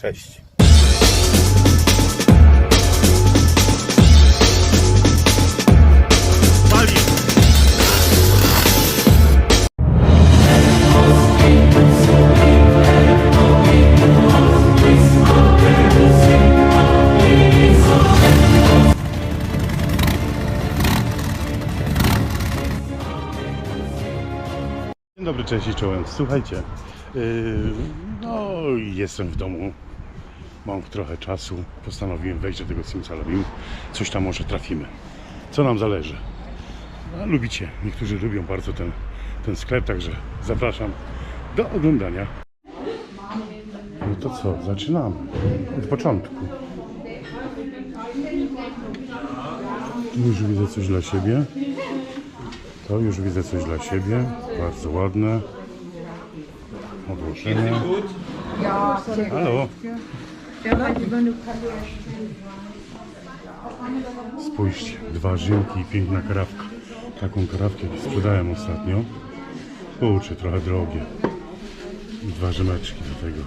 Cześć. Dzień dobry, cześć i czołem. Słuchajcie, yy, no jestem w domu, mam trochę czasu, postanowiłem wejść do tego Simsalabim, coś tam może trafimy. Co nam zależy? No, lubicie, niektórzy lubią bardzo ten, ten sklep, także zapraszam do oglądania. No to co, zaczynamy od początku. Tu już widzę coś dla siebie. To już widzę coś dla siebie. Bardzo ładne. Odłożymy. Halo. Spójrzcie, dwa rzymki i piękna karawka. Taką karawkę sprzedałem ostatnio. Kurczę, trochę drogie. Dwa rzymeczki do tego.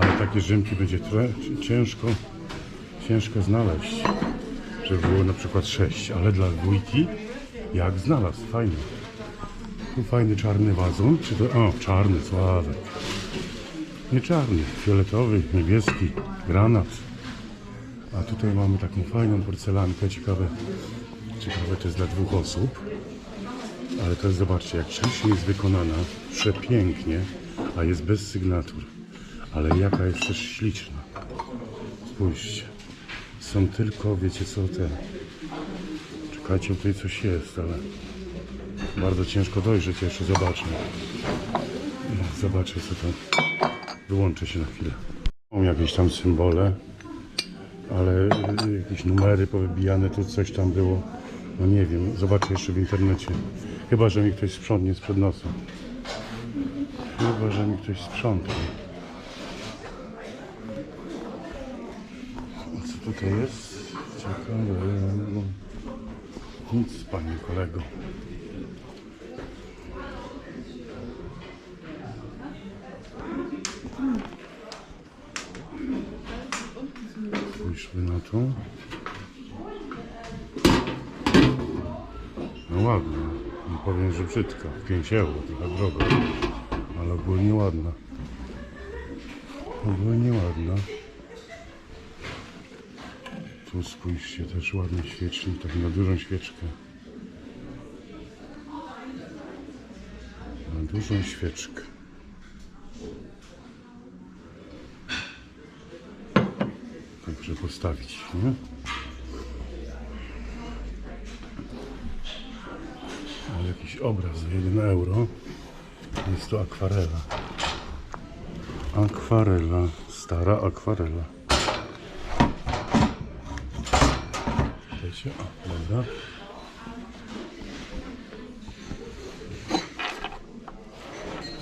Ale takie rzymki będzie trochę ciężko, ciężko znaleźć. Żeby było na przykład sześć, ale dla dwójki jak znalazł, fajnie. Tu fajny czarny wazon, czy to... O, czarny, Sławek. Nie czarny, fioletowy, niebieski, granat. A tutaj mamy taką fajną porcelankę, ciekawe, ciekawe to jest dla dwóch osób. Ale też zobaczcie, jak ślicznie jest wykonana, przepięknie, a jest bez sygnatur. Ale jaka jest też śliczna. Spójrzcie. Są tylko, wiecie co, te Czekajcie, tutaj coś jest, ale bardzo ciężko dojrzeć, jeszcze zobaczę. Zobaczę co to. Wyłączę się na chwilę. Mam jakieś tam symbole, ale jakieś numery powybijane, tu coś tam było. No nie wiem, zobaczę jeszcze w internecie. Chyba, że mi ktoś sprzątnie sprzed nosa. Chyba, że mi ktoś sprzątnie. Co tutaj jest? Ciekawe. Nic, panie kolego. Spójrzmy na to. No ładna. Nie powiem, że brzydka. 5 euro, trochę drogo. Ale ogólnie ładna. Ogólnie ładna. Tu spójrzcie, też ładny świecznik, tak na dużą świeczkę. Na dużą świeczkę. Także postawić, nie? Jakiś obraz za 1 euro. Jest to akwarela. Akwarela, stara akwarela. Wiecie, o, dobra.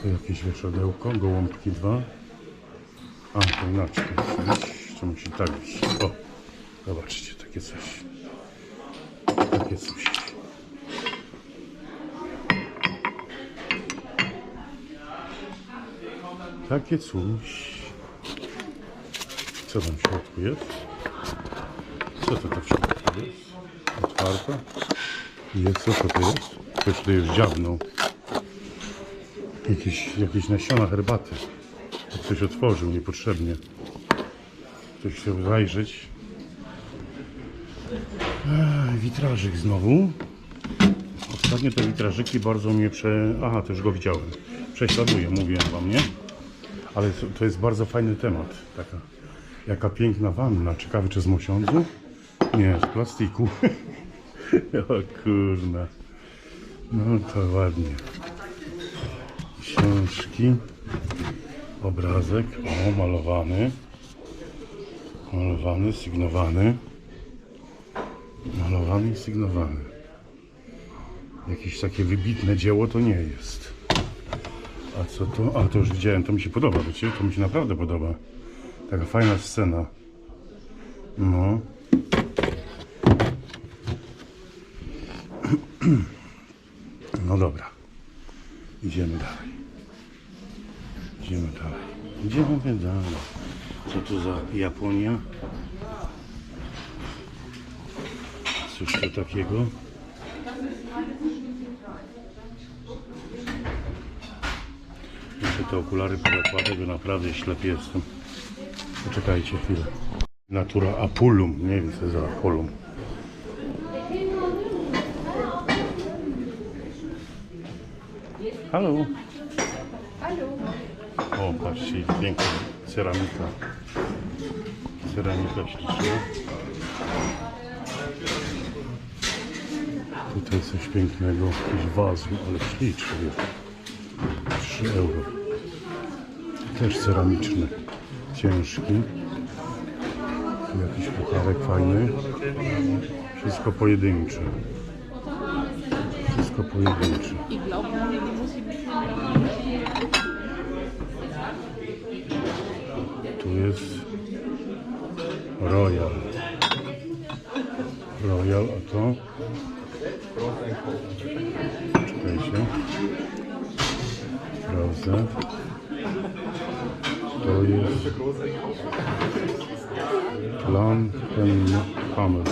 Tu jakieś wieszadełko, gołąbki dwa. A, to inaczej. To musi tak być. O, zobaczcie, takie coś. Takie coś. Takie coś. Co tam w środku jest? Co to tam w środku jest? Otwarte? Jest, co to, jest? Ktoś tutaj już dziabnął. Jakieś, jakieś nasiona herbaty. To Ktoś otworzył niepotrzebnie. Ktoś chciał zajrzeć. Witrażyk znowu. Ostatnio te witrażyki bardzo mnie prze... Aha, to już go widziałem. Prześladuje, mówiłem wam, nie? Ale to, to jest bardzo fajny temat. Taka, jaka piękna wanna. Ciekawy, czy z mosiądzu? Nie, z plastiku. o kurna. No to ładnie. Książki. Obrazek. O, malowany. Malowany, sygnowany. Malowany i sygnowany. Jakieś takie wybitne dzieło to nie jest. A co to? A to już widziałem, to mi się podoba, wiecie? To mi się naprawdę podoba. Taka fajna scena. No. No dobra. Idziemy dalej. Idziemy dalej. Idziemy dalej. Co to za Japonia? Cóż to takiego? Muszę te okulary podokładać, bo naprawdę ślepy jestem. Poczekajcie chwilę. Natura Apulum, nie wiem co za Apulum. Halo. O, patrzcie, piękna ceramika. Ceramika śliczna. Tutaj coś pięknego, jakiś wazu, ale śliczny jest. 3 euro. Też ceramiczny, ciężki. Jakiś pucharek fajny. Wszystko pojedyncze. Wszystko pojedyncze. Tu jest Royal. Royal, a to? Czekajcie. Sprawdzę. To jest Plan Hammer.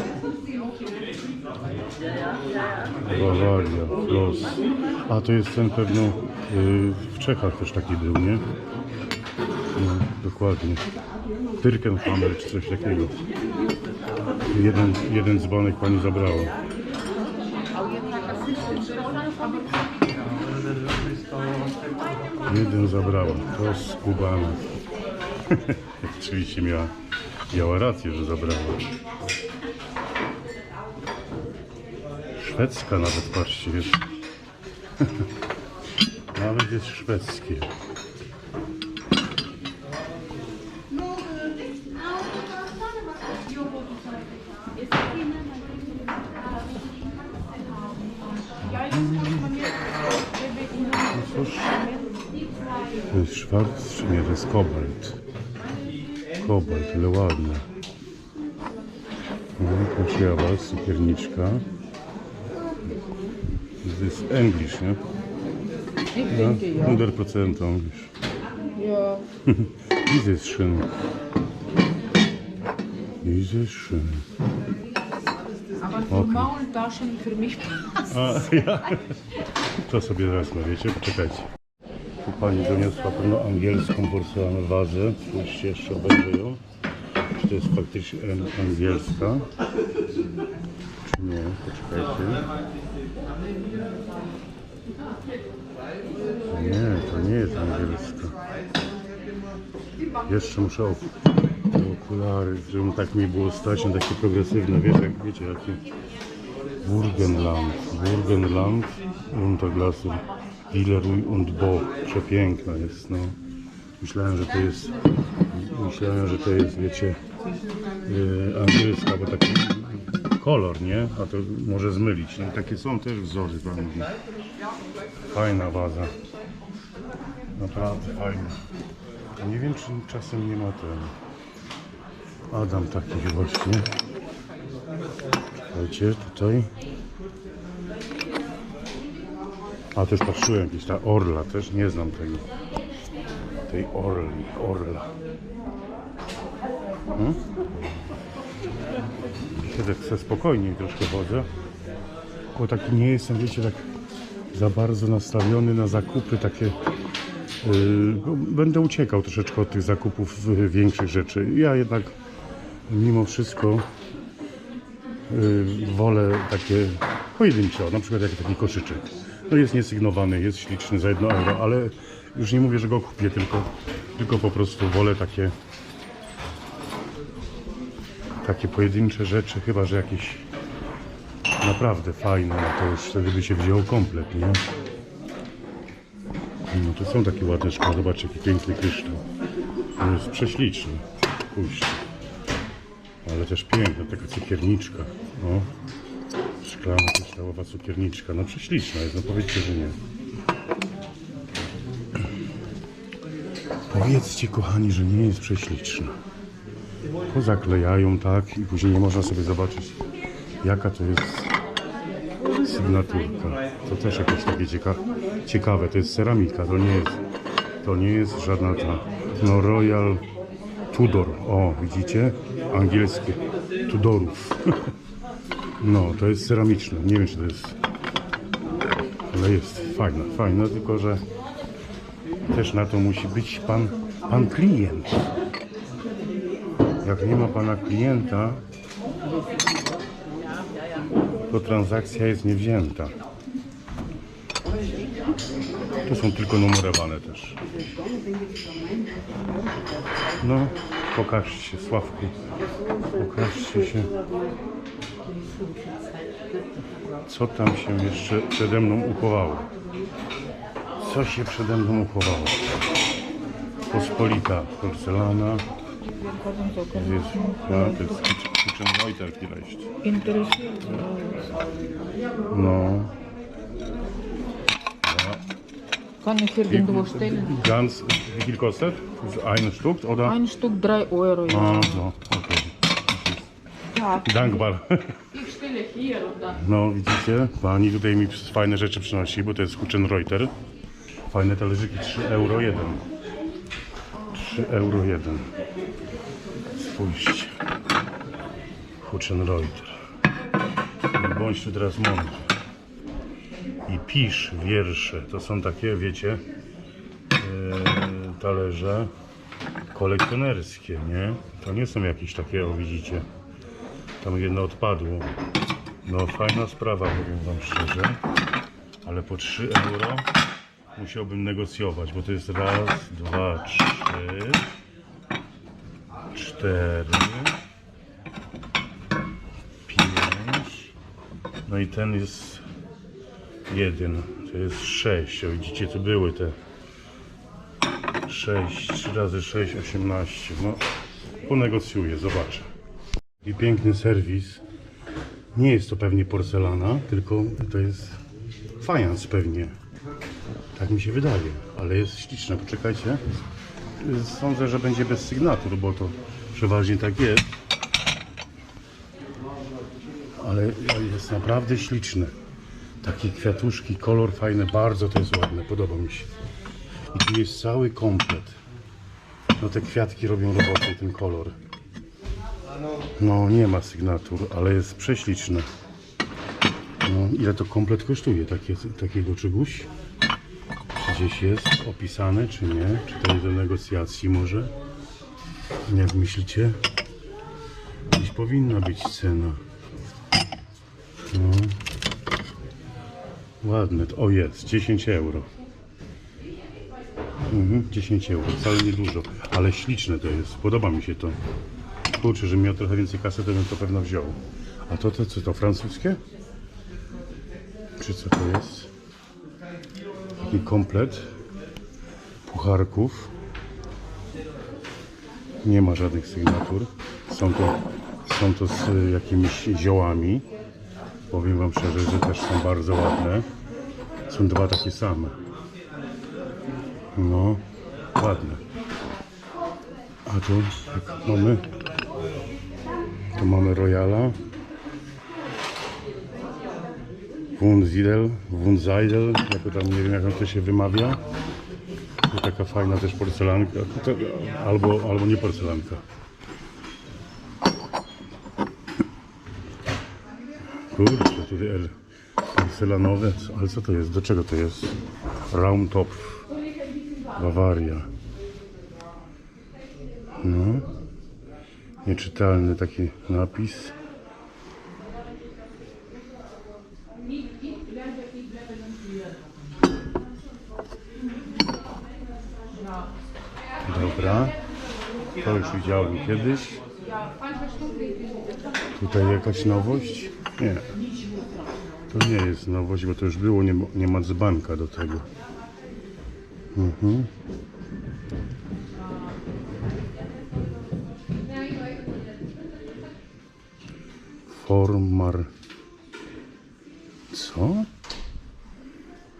Bawaria, Los. A to jest ten pewno y, w Czechach też taki był, nie? Dokładnie. Tyrkenhammer czy coś takiego. Jeden, jeden dzwonek pani zabrała. Jeden zabrała. To z Kubana. Oczywiście miała, miała rację, że zabrała. Szwedzka nawet, patrzcie, jest. nawet jest szwedzkie. To jest szwarc, czy nie, to jest kobalt. Kobalt, ale ładny. No, Kosiewa, cukierniczka. To jest English, nie? Ja, denk het, ja. 100% English. Ja. Diese ist schön. Diese ist schön. Aber für Maultaschen für mich A, ja. To sobie zaraz nawiecie, poczekajcie. Tu pani doniosła pewno angielską porcelanę wazę. Spójrzcie, jeszcze obejrzę ją. Czy to jest faktycznie an- angielska? Czy nie? Poczekajcie. Nie, to nie jest angielska. Jeszcze muszę te okulary, żeby tak mi było stać na takie progresywne, wiecie, jak, wiecie jakie Burgenland, Burgenland, Unterglasen, Willeruj und Bo. Przepiękna jest, no. Myślałem, że to jest, myślałem, że to jest, wiecie, yy, angielska, bo taki kolor, nie? A to może zmylić. No, takie są też wzory tam. Fajna waza. Naprawdę fajna. Nie wiem, czy czasem nie ma ten. Adam taki właśnie. Słuchajcie, tutaj. A też patrzyłem, jakieś ta orla, też nie znam tej, tej orli, orla. Hmm? Dzisiaj tak chcę spokojniej troszkę chodzę. Bo taki nie jestem, wiecie, tak za bardzo nastawiony na zakupy takie. Yy, będę uciekał troszeczkę od tych zakupów y, większych rzeczy. Ja jednak mimo wszystko y, wolę takie pojedyncze, na przykład jak taki koszyczek. No jest niesygnowany, jest śliczny za 1 euro, ale już nie mówię, że go kupię, tylko, tylko po prostu wolę takie takie pojedyncze rzeczy, chyba że jakieś naprawdę fajne, no to już wtedy by się wzięło komplet, nie? No to są takie ładne szkła, zobaczcie jaki piękny kryształ. To jest prześliczny, spójrzcie. Ale też piękna, taka cukierniczka. No. Szklana kryształowa cukierniczka. No prześliczna jest, no powiedzcie, że nie. Powiedzcie, kochani, że nie jest prześliczna. Pozaklejają tak i później nie można sobie zobaczyć, jaka to jest sygnaturka. To też jakieś takie cieka ciekawe. To jest ceramika, to nie jest, to nie jest żadna ta, no Royal Tudor. O, widzicie? Angielskie. Tudorów. No, to jest ceramiczne. Nie wiem, czy to jest... Ale jest fajna, fajna, tylko że też na to musi być pan, pan klient. Jak nie ma pana klienta, to transakcja jest niewzięta. Tu są tylko numerowane też. No, pokażcie się, Sławku. Pokażcie się. Co tam się jeszcze przede mną uchowało? Co się przede mną uchowało? Pospolita porcelana. To jest, a, to jest Kitchenreuter vielleicht. Interessiert. No. Kann ich irgendwo stellen? Ganz, wie viel kostet? Ein Stück oder? Ein Stück 3 Euro. Ja. A, no, okej. Tak. Dankbar. Ich stelle hier und dann. No, widzicie? Pani tutaj mi fajne rzeczy przynosi, bo to jest Huchenreuter. Fajne talerzyki, 3 euro 1. 3 euro 1. Spójrzcie. Huchenreuter. I bądź tu teraz mądry. I pisz wiersze. To są takie, wiecie, e, talerze kolekcjonerskie, nie? To nie są jakieś takie, o widzicie. Tam jedno odpadło. No fajna sprawa, powiem Wam szczerze. Ale po 3 euro musiałbym negocjować, bo to jest raz, dwa, trzy, cztery, pięć. No i ten jest jeden. To jest sześć. O, widzicie, tu były te 6, 3 razy 6, 18. No, ponegocjuję, zobaczę. I piękny serwis. Nie jest to pewnie porcelana, tylko to jest fajans pewnie. Tak mi się wydaje, ale jest śliczne. Poczekajcie. Sądzę, że będzie bez sygnatur, bo to przeważnie tak jest. Ale jest naprawdę śliczne. Takie kwiatuszki, kolor fajny, bardzo to jest ładne, podoba mi się. I tu jest cały komplet. No te kwiatki robią robotę, ten kolor. No nie ma sygnatur, ale jest prześliczne. No, ile to komplet kosztuje takie, takiego czegoś? Gdzieś jest opisane, czy nie? Czy to jest do negocjacji może? Jak myślicie? Gdzieś powinna być cena. No. Ładne. O jest, 10 euro. Mhm, 10 euro, wcale nie dużo, ale śliczne to jest. Podoba mi się to. Kurczę, że miał trochę więcej kasy, to bym to pewno wziął. A to, to co to, francuskie? Czy co to jest? Taki komplet pucharków. Nie ma żadnych sygnatur. Są to, są to z jakimiś ziołami. Powiem Wam szczerze, że też są bardzo ładne. Są dwa takie same. No, ładne. A tu mamy tu mamy Royala. Wunzidel, Wunzaidel, jako tam nie wiem jak to się wymawia. Tu taka fajna też porcelanka, to, albo, albo nie porcelanka. Kurczę, tutaj el- porcelanowe, ale co to jest? Do czego to jest? Raumtopf, Bawaria. No. Nieczytelny taki napis. Dobra. To już widziałem kiedyś. Tutaj jakaś nowość? Nie. To nie jest nowość, bo to już było, nie, ma- nie ma dzbanka do tego. Mhm. Formar. Co?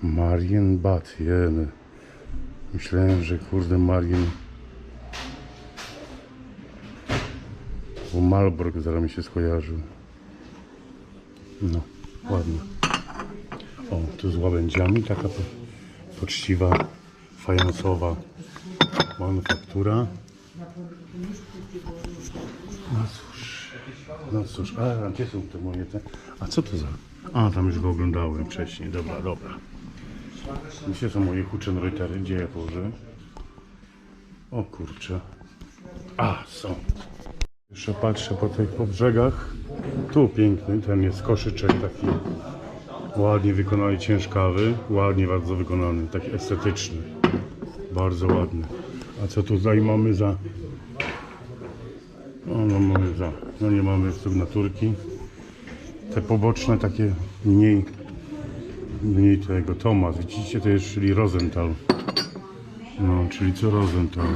Marienbad, jeden. Myślałem, że kurde Marien. Bo Malbork zaraz mi się skojarzył. No, ładnie. O, tu z łabędziami taka po, poczciwa, fajansowa manufaktura. No cóż, no cóż, a gdzie są te moje te? A co to za? A, tam już go oglądałem wcześniej, dobra, dobra. Gdzie są moje Huchenreutery? Gdzie ja położę? O kurczę. A, są. Jeszcze patrzę po tych po brzegach. Tu piękny, ten jest koszyczek taki ładnie wykonany, ciężkawy, ładnie bardzo wykonany, taki estetyczny. Bardzo ładny. A co tutaj mamy za... No, no mamy za... No nie mamy sygnaturki. Te poboczne takie mniej... Mniej tego. Tomas, widzicie, to jest czyli Rosenthal. No, czyli co Rosenthal?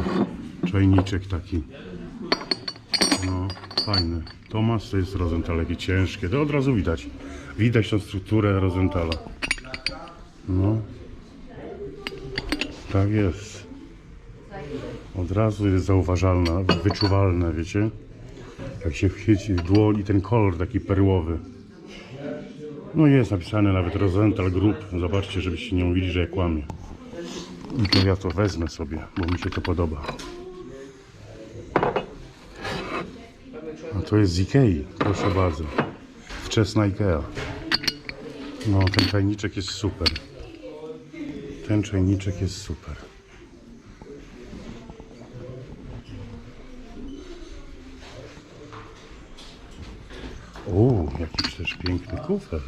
Czajniczek taki. No, fajny. Tomas to jest Rosenthal, jakie ciężkie. To od razu widać. Widać tą strukturę Rosenthala. No. Tak jest. Od razu jest zauważalna, wyczuwalne, wiecie? Jak się chwyci w dłoń i ten kolor taki perłowy. No jest napisane nawet Rosenthal Group. Zobaczcie, żebyście nie mówili, że ja kłamię. I to ja to wezmę sobie, bo mi się to podoba. A to jest z Ikei, proszę bardzo. Wczesna Ikea. No, ten czajniczek jest super. Ten czajniczek jest super. O, jakiś też piękny kufer.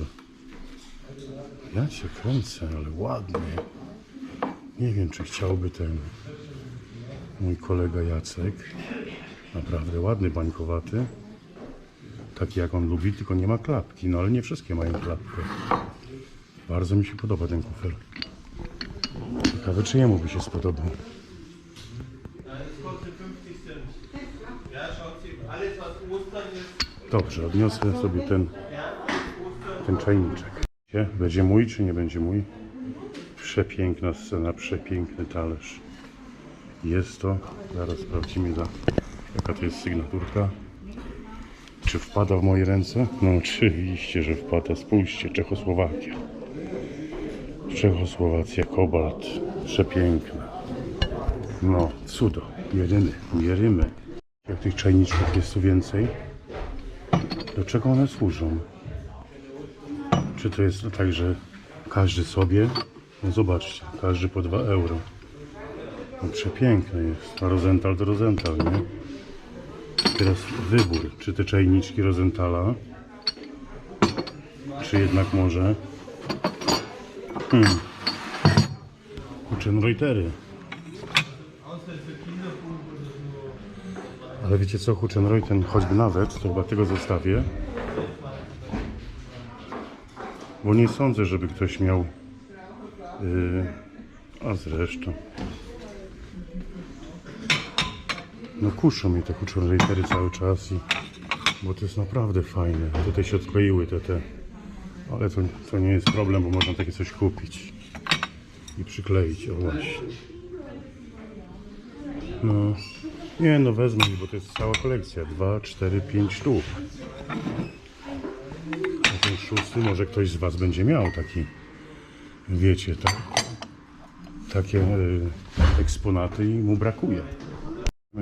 Ja się kręcę, ale ładny. Nie wiem, czy chciałby ten mój kolega Jacek. Naprawdę ładny, bańkowaty. Taki jak on lubi, tylko nie ma klapki. No ale nie wszystkie mają klapkę. Bardzo mi się podoba ten kufer. Ciekawe, czy jemu by się spodobał. Dobrze, odniosę sobie ten, ten czajniczek. Będzie mój, czy nie będzie mój? Przepiękna scena, przepiękny talerz. Jest to, zaraz sprawdzimy, za, jaka to jest sygnaturka. Czy wpada w moje ręce? No oczywiście, że wpada. Spójrzcie, Czechosłowakia. Czechosłowacja, kobalt. Przepiękna. No, cudo. Jedyny, mierzymy. Jak tych czajniczków jest tu więcej? Do czego one służą? Czy to jest tak, że każdy sobie? No zobaczcie, każdy po 2 euro. No przepiękne jest. A Rosenthal to Rosenthal, nie? Teraz wybór, czy te czajniczki Rosenthala, czy jednak może hmm. Huchenreutery. Ale wiecie co, Huchenreuten, choćby nawet, to chyba tego zostawię. Bo nie sądzę, żeby ktoś miał... Yy, a zresztą... No kuszą mnie te Huchenreutery cały czas i... Bo to jest naprawdę fajne. Tutaj się odkleiły te te... Ale to, to nie jest problem, bo można takie coś kupić. I przykleić, o właśnie. No... Nie no, wezmę, bo to jest cała kolekcja. 2, 4, 5 sztuk. A ten szósty może ktoś z Was będzie miał taki, wiecie, tak, takie y, eksponaty i mu brakuje.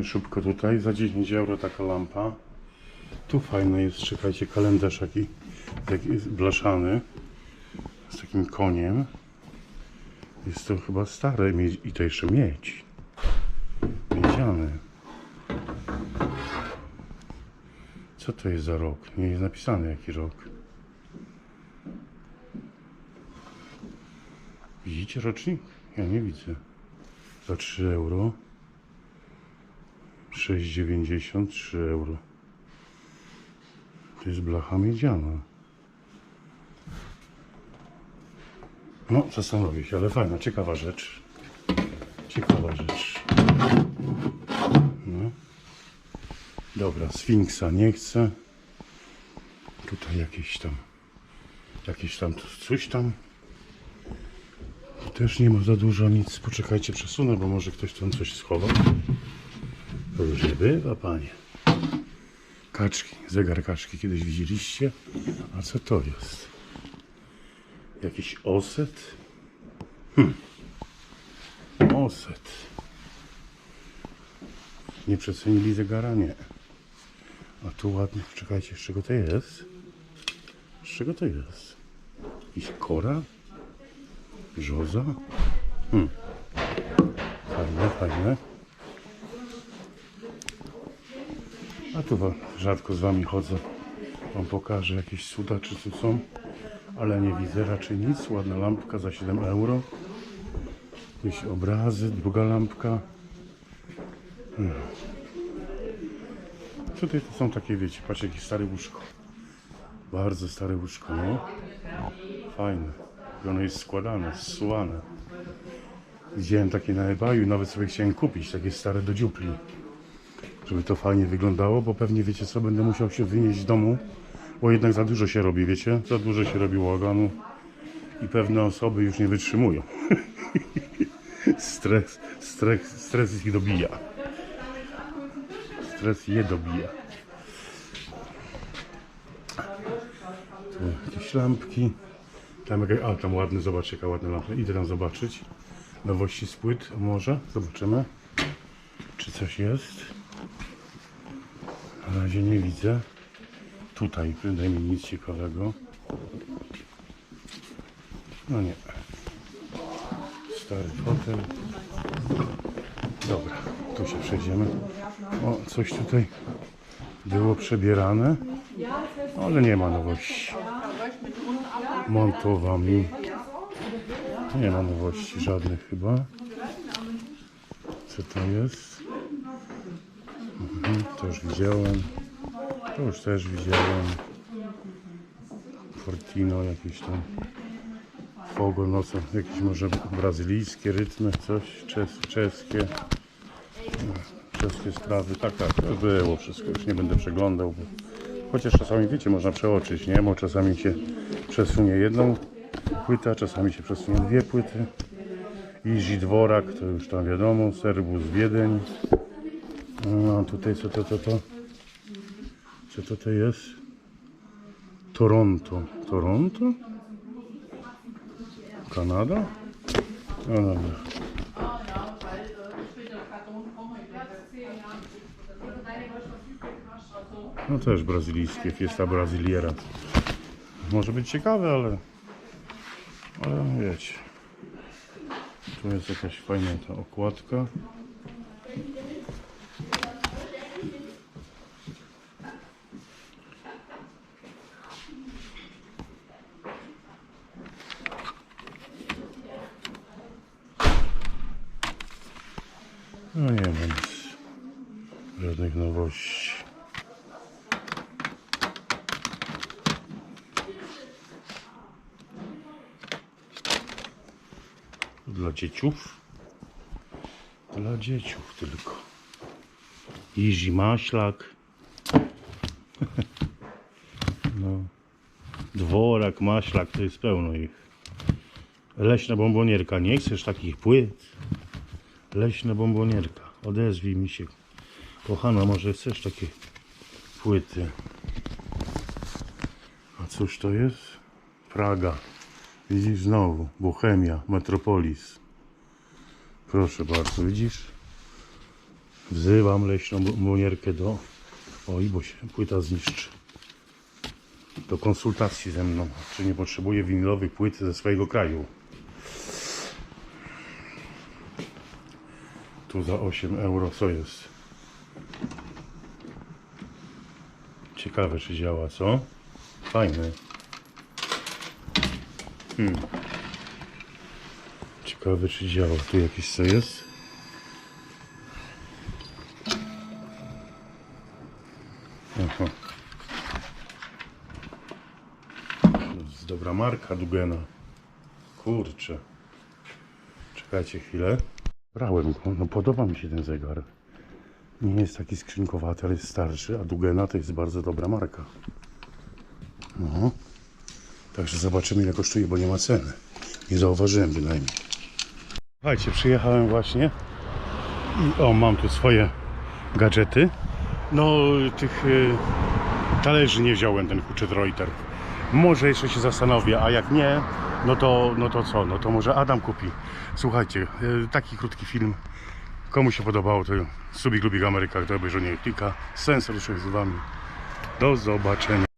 Szybko tutaj, za 10 euro taka lampa. Tu fajny jest, czekajcie, kalendarz taki, taki blaszany z takim koniem. Jest to chyba stare i to jeszcze miedź. Miedziany. Co to jest za rok? Nie jest napisane jaki rok. Widzicie rocznik? Ja nie widzę. Za 3 euro. 6,90 3 euro. To jest blacha miedziana. No, zastanowię się, ale fajna, ciekawa rzecz. Ciekawa rzecz. No. Dobra, Sfinksa nie chcę. Tutaj jakieś tam, jakieś tam coś tam. Też nie ma za dużo nic. Poczekajcie, przesunę, bo może ktoś tam coś schował. Różnie bywa, panie. Kaczki, zegar kaczki kiedyś widzieliście? A co to jest? Jakiś oset? Hm. Oset. Nie przecenili zegara, nie. A tu ładnie, czekajcie, z czego to jest? Z czego to jest? Jakiś kora? Brzoza? Hmm. Fajne, fajne. A tu rzadko z wami chodzę. Wam pokażę jakieś cuda, czy tu są. Ale nie widzę raczej nic. Ładna lampka za 7 euro. Jakieś obrazy, druga lampka. Hmm. Tutaj to są takie, wiecie, patrz jakie stare łóżko. Bardzo stare łóżko, no. Fajne. I ono jest składane, zsuwane. Widziałem takie na eBayu, nawet sobie chciałem kupić, takie stare do dziupli. Żeby to fajnie wyglądało, bo pewnie wiecie co, będę musiał się wynieść z domu, bo jednak za dużo się robi, wiecie? Za dużo się robi łaganu i pewne osoby już nie wytrzymują. stres, stres, stres ich dobija. Stres je dobija. Tu jakieś lampki. Tam jakaś, a tam ładny, zobacz jaka ładna lampa. Idę tam zobaczyć. Nowości z płyt, może? Zobaczymy. Czy coś jest? Na razie nie widzę. Tutaj przynajmniej nic ciekawego. No nie. Stary fotel. Dobra, tu się przejdziemy. O, coś tutaj było przebierane, ale nie ma nowości. Montowami. Nie ma nowości żadnych chyba. Co to jest? Mhm, to już widziałem. To już też widziałem. Fortino jakieś tam. Fogo, no co, jakieś może brazylijskie rytmy, coś czes, czeskie. Sprawy, tak, tak, to było wszystko, już nie będę przeglądał. Bo... Chociaż czasami, wiecie, można przeoczyć, nie? Bo czasami się przesunie jedną płytę, czasami się przesunie dwie płyty. Iży Dworak, to już tam wiadomo, Serbus Wiedeń. No, tutaj co to, to, to? Co to to jest? Toronto. Toronto? Kanada? No dobra. No też brazylijskie, Fiesta Brasiliera. Może być ciekawe, ale... Ale wiecie. Tu jest jakaś fajna ta okładka. No nie ma nic. Żadnych nowości. Dla dzieciów? Dla dzieciów tylko. Iży maślak. No. Dworak, maślak, to jest pełno ich. Leśna bombonierka. Nie chcesz takich płyt? Leśna bombonierka. Odezwij mi się. Kochana, może chcesz takie płyty? A cóż to jest? Praga. Widzisz znowu. Bohemia, Metropolis. Proszę bardzo, widzisz? Wzywam leśną bombonierkę do... Oj, bo się płyta zniszczy. Do konsultacji ze mną. Czy nie potrzebuję winylowych płyt ze swojego kraju? Tu za 8 euro co jest? Ciekawe czy działa, co? Fajne. Hmm. Ciekawe czy działa. Tu jakieś co jest dobra marka Dugena. Kurczę. Czekajcie chwilę. Brałem go. No podoba mi się ten zegar. Nie jest taki skrzynkowaty, ale jest starszy, a Dugena to jest bardzo dobra marka. No. Także zobaczymy ile kosztuje, bo nie ma ceny. Nie zauważyłem bynajmniej. Słuchajcie, przyjechałem właśnie i o, mam tu swoje gadżety. No, tych y, talerzy nie wziąłem, ten Huchet Reuter. Może jeszcze się zastanowię, a jak nie, no to, no to co? No to może Adam kupi. Słuchajcie, y, taki krótki film. Komu się podobało, to subik lubik Ameryka, to obejrzenie klika. Sensor z Wami. Do zobaczenia.